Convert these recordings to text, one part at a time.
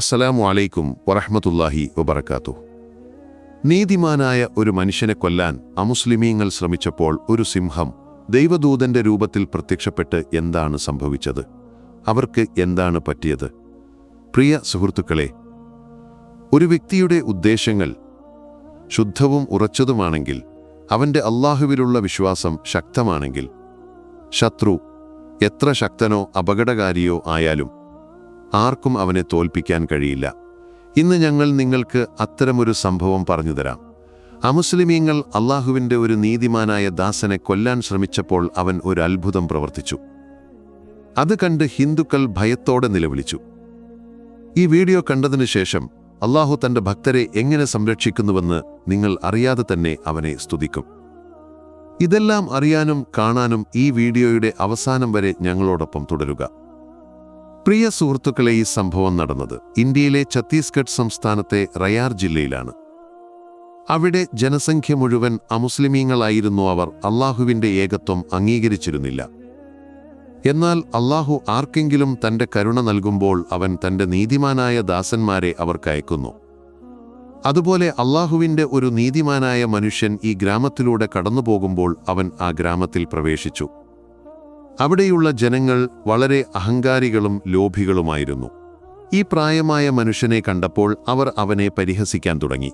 അസ്സലാമു അലൈക്കും വറഹ്മത്തുള്ളാഹി വബർക്കാത്തു നീതിമാനായ ഒരു മനുഷ്യനെ കൊല്ലാൻ അമുസ്ലിമീങ്ങൾ ശ്രമിച്ചപ്പോൾ ഒരു സിംഹം ദൈവദൂതന്റെ രൂപത്തിൽ പ്രത്യക്ഷപ്പെട്ട് എന്താണ് സംഭവിച്ചത്? അവർക്ക് എന്താണ് പറ്റിയത്? പ്രിയ സുഹൃത്തുക്കളെ ഒരു വ്യക്തിയുടെ ഉദ്ദേശങ്ങൾ ശുദ്ധവും ഉറച്ചതുമാണെങ്കിൽ അവന്റെ അള്ളാഹുവിലുള്ള വിശ്വാസം ശക്തമാണെങ്കിൽ ശത്രു എത്ര ശക്തനോ അപകടകാരിയോ ആയാലും ആർക്കും അവനെ തോൽപ്പിക്കാൻ കഴിയില്ല. ഇന്ന് ഞങ്ങൾ നിങ്ങൾക്ക് അത്തരമൊരു സംഭവം പറഞ്ഞുതരാം അമുസ്ലിമീങ്ങൾ അള്ളാഹുവിന്റെ ഒരു നീതിമാനായ ദാസനെ കൊല്ലാൻ ശ്രമിച്ചപ്പോൾ അവൻ ഒരു അത്ഭുതം പ്രവർത്തിച്ചു. അത് കണ്ട് ഹിന്ദുക്കൾ ഭയത്തോടെ നിലവിളിച്ചു. ഈ വീഡിയോ കണ്ടതിനു ശേഷം അള്ളാഹു തന്റെ ഭക്തരെ എങ്ങനെ സംരക്ഷിക്കുന്നുവെന്ന് നിങ്ങൾ അറിയാതെ തന്നെ അവനെ സ്തുതിക്കും. ഇതെല്ലാം അറിയാനും കാണാനും ഈ വീഡിയോയുടെ അവസാനം വരെ ഞങ്ങളോടൊപ്പം തുടരുക. പ്രിയ സുഹൃത്തുക്കളെ ഈ സംഭവം നടന്നത് ഇന്ത്യയിലെ ഛത്തീസ്ഗഡ് സംസ്ഥാനത്തെ റയാർ ജില്ലയിലാണ്. അവിടെ ജനസംഖ്യ മുഴുവൻ അമുസ്ലിമീങ്ങളായിരുന്നു അവർ അള്ളാഹുവിന്റെ ഏകത്വം അംഗീകരിച്ചിരുന്നില്ല. എന്നാൽ അള്ളാഹു ആർക്കെങ്കിലും തന്റെ കരുണ നൽകുമ്പോൾ അവൻ തന്റെ നീതിമാനായ ദാസന്മാരെ അവർക്കയക്കുന്നു അതുപോലെ അള്ളാഹുവിന്റെ ഒരു നീതിമാനായ മനുഷ്യൻ ഈ ഗ്രാമത്തിലൂടെ കടന്നുപോകുമ്പോൾ അവൻ ആ ഗ്രാമത്തിൽ പ്രവേശിച്ചു. അവിടെയുള്ള ജനങ്ങൾ വളരെ അഹങ്കാരികളും ലോഭികളുമായിരുന്നു. ഈ പ്രായമായ മനുഷ്യനെ കണ്ടപ്പോൾ അവർ അവനെ പരിഹസിക്കാൻ തുടങ്ങി.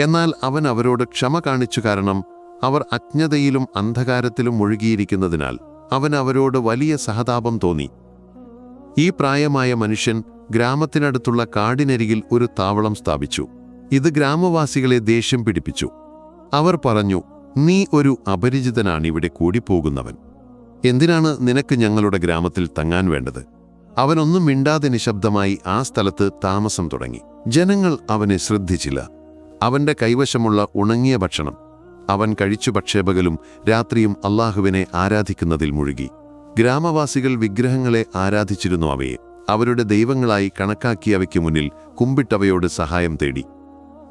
എന്നാൽ അവൻ അവരോട് ക്ഷമ കാണിച്ചു കാരണം അവർ അജ്ഞതയിലും അന്ധകാരത്തിലും മുഴുകിയിരിക്കുന്നതിനാൽ അവൻ അവരോട് വലിയ സഹതാപം തോന്നി. ഈ പ്രായമായ മനുഷ്യൻ ഗ്രാമത്തിനടുത്തുള്ള കാടിനരികിൽ ഒരു താവളം സ്ഥാപിച്ചു. ഇത് ഗ്രാമവാസികളെ ദേഷ്യം പിടിപ്പിച്ചു. അവർ പറഞ്ഞു നീ ഒരു അപരിചിതനാണിവിടെ കൂടിപ്പോകുന്നവൻ. എന്തിനാണ് നിനക്ക് ഞങ്ങളുടെ ഗ്രാമത്തിൽ തങ്ങാൻ വേണ്ടത്? അവനൊന്നും മിണ്ടാതെ നിശബ്ദമായി ആ സ്ഥലത്ത് താമസം തുടങ്ങി. ജനങ്ങൾ അവനെ ശ്രദ്ധിച്ചില്ല. അവന്റെ കൈവശമുള്ള ഉണങ്ങിയ ഭക്ഷണം അവൻ കഴിച്ചു പക്ഷേപകലും രാത്രിയും അള്ളാഹുവിനെ ആരാധിക്കുന്നതിൽ മുഴുകി. ഗ്രാമവാസികൾ വിഗ്രഹങ്ങളെ ആരാധിച്ചിരുന്നു അവയെ. അവരുടെ ദൈവങ്ങളായി കണക്കാക്കിയവയ്ക്ക് മുന്നിൽ കുമ്പിട്ടവയോട് സഹായം തേടി.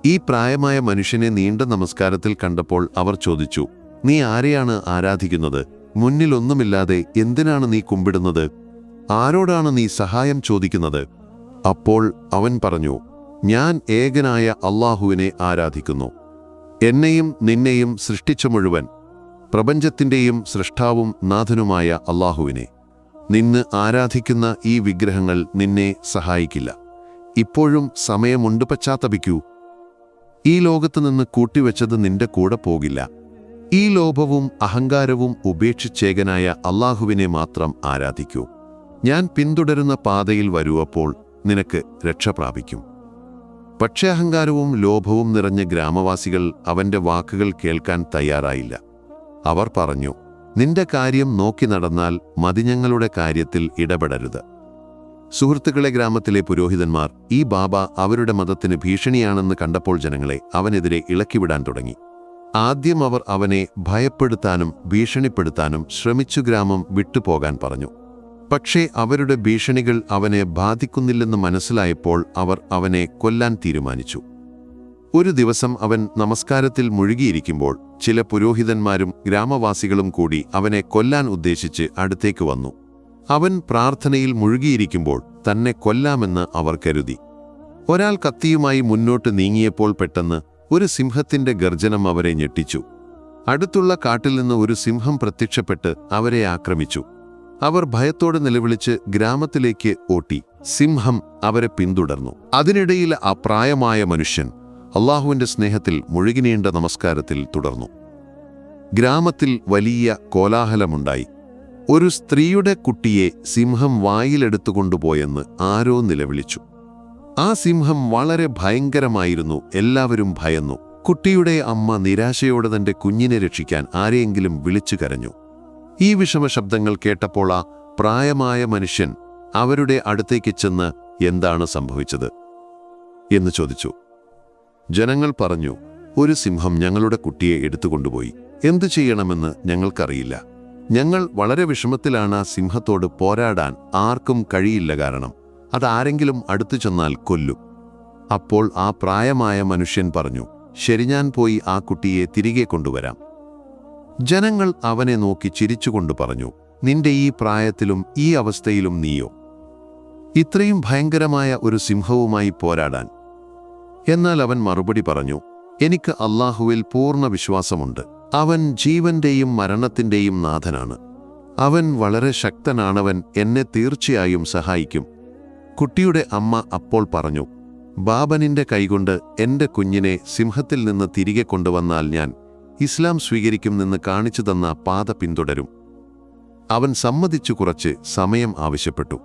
ഈ പ്രായമായ മനുഷ്യനെ നീണ്ട നമസ്കാരത്തിൽ കണ്ടപ്പോൾ അവർ ചോദിച്ചു നീ ആരെയാണ് ആരാധിക്കുന്നത്? മുന്നിലൊന്നുമില്ലാതെ എന്തിനാണ് നീ കുമ്പിടുന്നത്? ആരോടാണ് നീ സഹായം ചോദിക്കുന്നത്? അപ്പോൾ അവൻ പറഞ്ഞു ഞാൻ ഏകനായ അള്ളാഹുവിനെ ആരാധിക്കുന്നു. എന്നെയും നിന്നെയും സൃഷ്ടിച്ച മുഴുവൻ പ്രപഞ്ചത്തിന്റെയും സൃഷ്ടാവും നാഥനുമായ അള്ളാഹുവിനെ. നിന്ന് ആരാധിക്കുന്ന ഈ വിഗ്രഹങ്ങൾ നിന്നെ സഹായിക്കില്ല. ഇപ്പോഴും സമയമുണ്ട് പശ്ചാത്തപിക്കൂ. ഈ ലോകത്തു നിന്ന് കൂട്ടിവെച്ചത് നിന്റെ കൂടെ പോകില്ല. ഈ ലോഭവും അഹങ്കാരവും ഉപേക്ഷിച്ചേകനായ അള്ളാഹുവിനെ മാത്രം ആരാധിക്കൂ. ഞാൻ പിന്തുടരുന്ന പാതയിൽ വരുവപ്പോൾ നിനക്ക് രക്ഷ പ്രാപിക്കും. പക്ഷേ അഹങ്കാരവും ലോഭവും നിറഞ്ഞ ഗ്രാമവാസികൾ അവന്റെ വാക്കുകൾ കേൾക്കാൻ തയ്യാറായില്ല. അവർ പറഞ്ഞു നിന്റെ കാര്യം നോക്കി നടന്നാൽ മതിഞ്ഞങ്ങളുടെ കാര്യത്തിൽ ഇടപെടരുത്. സുഹൃത്തുക്കളെ ഗ്രാമത്തിലെ പുരോഹിതന്മാർ ഈ ബാബ അവരുടെ മതത്തിന് ഭീഷണിയാണെന്ന് കണ്ടപ്പോൾ ജനങ്ങളെ അവനെതിരെ ഇളക്കിവിടാൻ തുടങ്ങി. ആദ്യം അവർ അവനെ ഭയപ്പെടുത്താനും ഭീഷണിപ്പെടുത്താനും ശ്രമിച്ചു ഗ്രാമം വിട്ടുപോകാൻ പറഞ്ഞു. പക്ഷേ അവരുടെ ഭീഷണികൾ അവനെ ബാധിക്കുന്നില്ലെന്ന് മനസ്സിലായപ്പോൾ അവർ അവനെ കൊല്ലാൻ തീരുമാനിച്ചു. ഒരു ദിവസം അവൻ നമസ്കാരത്തിൽ മുഴുകിയിരിക്കുമ്പോൾ ചില പുരോഹിതന്മാരും ഗ്രാമവാസികളും കൂടി അവനെ കൊല്ലാൻ ഉദ്ദേശിച്ച് അടുത്തേക്ക് വന്നു. അവൻ പ്രാർത്ഥനയിൽ മുഴുകിയിരിക്കുമ്പോൾ തന്നെ കൊല്ലാമെന്ന് അവർ കരുതി. ഒരാൾ കത്തിയുമായി മുന്നോട്ട് നീങ്ങിയപ്പോൾ പെട്ടെന്ന് ഒരു സിംഹത്തിന്റെ ഗർജനം അവരെ ഞെട്ടിച്ചു. അടുത്തുള്ള കാട്ടിൽ നിന്ന് ഒരു സിംഹം പ്രത്യക്ഷപ്പെട്ട് അവരെ ആക്രമിച്ചു. അവർ ഭയത്തോടെ നിലവിളിച്ച് ഗ്രാമത്തിലേക്ക് ഓട്ടി. സിംഹം അവരെ പിന്തുടർന്നു. അതിനിടയിൽ ആ പ്രായമായ മനുഷ്യൻ അള്ളാഹുവിന്റെ സ്നേഹത്തിൽ മുഴുകിനീണ്ട നമസ്കാരത്തിൽ തുടർന്നു. ഗ്രാമത്തിൽ വലിയ കോലാഹലമുണ്ടായി. ഒരു സ്ത്രീയുടെ കുട്ടിയെ സിംഹം വായിലെടുത്തുകൊണ്ടുപോയെന്ന് ആരോ നിലവിളിച്ചു. ആ സിംഹം വളരെ ഭയങ്കരമായിരുന്നു. എല്ലാവരും ഭയന്നു. കുട്ടിയുടെ അമ്മ നിരാശയോടെ തന്റെ കുഞ്ഞിനെ രക്ഷിക്കാൻ ആരെയെങ്കിലും വിളിച്ചു കരഞ്ഞു. ഈ വിഷമ ശബ്ദങ്ങൾ കേട്ടപ്പോൾ ആ പ്രായമായ മനുഷ്യൻ അവരുടെ അടുത്തേക്ക് ചെന്ന് എന്താണ് സംഭവിച്ചത് എന്ന് ചോദിച്ചു. ജനങ്ങൾ പറഞ്ഞു ഒരു സിംഹം ഞങ്ങളുടെ കുട്ടിയെ എടുത്തുകൊണ്ടുപോയി. എന്തു ചെയ്യണമെന്ന് ഞങ്ങൾക്കറിയില്ല. ഞങ്ങൾ വളരെ വിഷമത്തിലാണ് ആ സിംഹത്തോട് പോരാടാൻ ആർക്കും കഴിയില്ല കാരണം. അതാരെങ്കിലും അടുത്തു ചെന്നാൽ കൊല്ലും. അപ്പോൾ ആ പ്രായമായ മനുഷ്യൻ പറഞ്ഞു ശരി ഞാൻ പോയി ആ കുട്ടിയെ തിരികെ കൊണ്ടുവരാം. ജനങ്ങൾ അവനെ നോക്കി ചിരിച്ചുകൊണ്ട് പറഞ്ഞു നിന്റെ ഈ പ്രായത്തിലും ഈ അവസ്ഥയിലും നീയോ? ഇത്രയും ഭയങ്കരമായ ഒരു സിംഹവുമായി പോരാടാൻ. എന്നാൽ അവൻ മറുപടി പറഞ്ഞു എനിക്ക് അള്ളാഹുവിൽ പൂർണ വിശ്വാസമുണ്ട്. അവൻ ജീവന്റെയും മരണത്തിന്റെയും നാഥനാണ്. അവൻ വളരെ ശക്തനാണവൻ എന്നെ തീർച്ചയായും സഹായിക്കും. കുട്ടിയുടെ അമ്മ അപ്പോൾ പറഞ്ഞു ബാബനിന്റെ കൈകൊണ്ട് എന്റെ കുഞ്ഞിനെ സിംഹത്തിൽ നിന്ന് തിരികെ കൊണ്ടുവന്നാൽ ഞാൻ ഇസ്ലാം സ്വീകരിക്കും നിന്ന് കാണിച്ചു തന്ന പാത പിന്തുടരും. അവൻ സമ്മതിച്ചു കുറച്ച് സമയം ആവശ്യപ്പെട്ടു.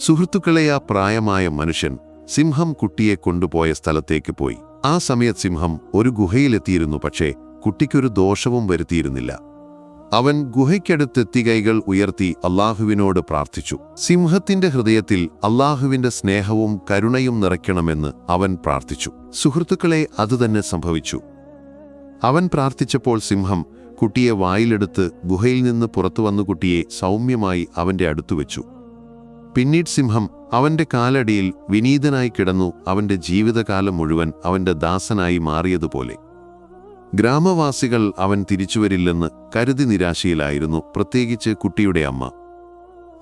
സുഹൃത്തുക്കളെ ആ പ്രായമായ മനുഷ്യൻ സിംഹം കുട്ടിയെ കൊണ്ടുപോയ സ്ഥലത്തേക്ക് പോയി. ആ സമയത്ത് സിംഹം ഒരു ഗുഹയിലെത്തിയിരുന്നു പക്ഷേ കുട്ടിക്കൊരു ദോഷവും വരുത്തിയിരുന്നില്ല. അവൻ ഗുഹയ്ക്കടുത്തെത്തി കൈകൾ ഉയർത്തി അള്ളാഹുവിനോട് പ്രാർത്ഥിച്ചു. സിംഹത്തിന്റെ ഹൃദയത്തിൽ അള്ളാഹുവിന്റെ സ്നേഹവും കരുണയും നിറയ്ക്കണമെന്ന് അവൻ പ്രാർത്ഥിച്ചു. സുഹൃത്തുക്കളെ അതുതന്നെ സംഭവിച്ചു. അവൻ പ്രാർത്ഥിച്ചപ്പോൾ സിംഹം കുട്ടിയെ വായിലെടുത്ത് ഗുഹയിൽ നിന്ന് പുറത്തു വന്നു കുട്ടിയെ സൗമ്യമായി അവന്റെ അടുത്തു വെച്ചു. പിന്നീട് സിംഹം അവന്റെ കാലടിയിൽ വിനീതനായി കിടന്നു അവന്റെ ജീവിതകാലം മുഴുവൻ അവന്റെ ദാസനായി മാറിയതുപോലെ. ഗ്രാമവാസികൾ അവൻ തിരിച്ചുവരില്ലെന്ന് കരുതി നിരാശയിലായിരുന്നു പ്രത്യേകിച്ച് കുട്ടിയുടെ അമ്മ.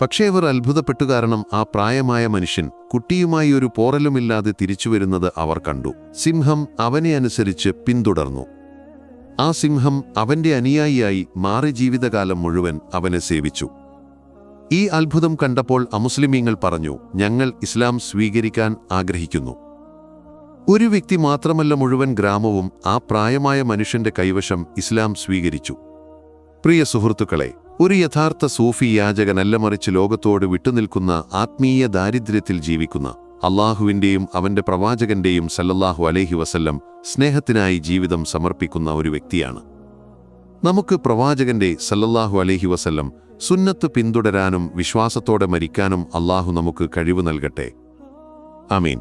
പക്ഷേ അവർ അത്ഭുതപ്പെട്ടു കാരണം ആ പ്രായമായ മനുഷ്യൻ കുട്ടിയുമായി ഒരു പോറലുമില്ലാതെ തിരിച്ചുവരുന്നത് അവർ കണ്ടു. സിംഹം അവനെ അനുസരിച്ച് പിന്തുടർന്നു. ആ സിംഹം അവന്റെ അനുയായിയായി മാറി ജീവിതകാലം മുഴുവൻ അവനെ സേവിച്ചു. ഈ അത്ഭുതം കണ്ടപ്പോൾ അമുസ്ലിമീങ്ങൾ പറഞ്ഞു ഞങ്ങൾ ഇസ്ലാം സ്വീകരിക്കാൻ ആഗ്രഹിക്കുന്നു. ഒരു വ്യക്തി മാത്രമല്ല മുഴുവൻ ഗ്രാമവും ആ പ്രായമായ മനുഷ്യന്റെ കൈവശം ഇസ്ലാം സ്വീകരിച്ചു. പ്രിയ സുഹൃത്തുക്കളെ ഒരു യഥാർത്ഥ സൂഫി യാചകൻ അല്ല മറിച്ച് ലോകത്തോട് വിട്ടുനിൽക്കുന്ന ആത്മീയ ദാരിദ്ര്യത്തിൽ ജീവിക്കുന്ന അള്ളാഹുവിന്റെയും അവന്റെ പ്രവാചകന്റെയും സല്ലല്ലാഹു അലൈഹി വസല്ലം സ്നേഹത്തിനായി ജീവിതം സമർപ്പിക്കുന്ന ഒരു വ്യക്തിയാണ്. നമുക്ക് പ്രവാചകന്റെ സല്ലല്ലാഹു അലൈഹി വസല്ലം സുന്നത്ത് പിന്തുടരാനും വിശ്വാസത്തോടെ മരിക്കാനും അള്ളാഹു നമുക്ക് കഴിവ് നൽകട്ടെ. അമീൻ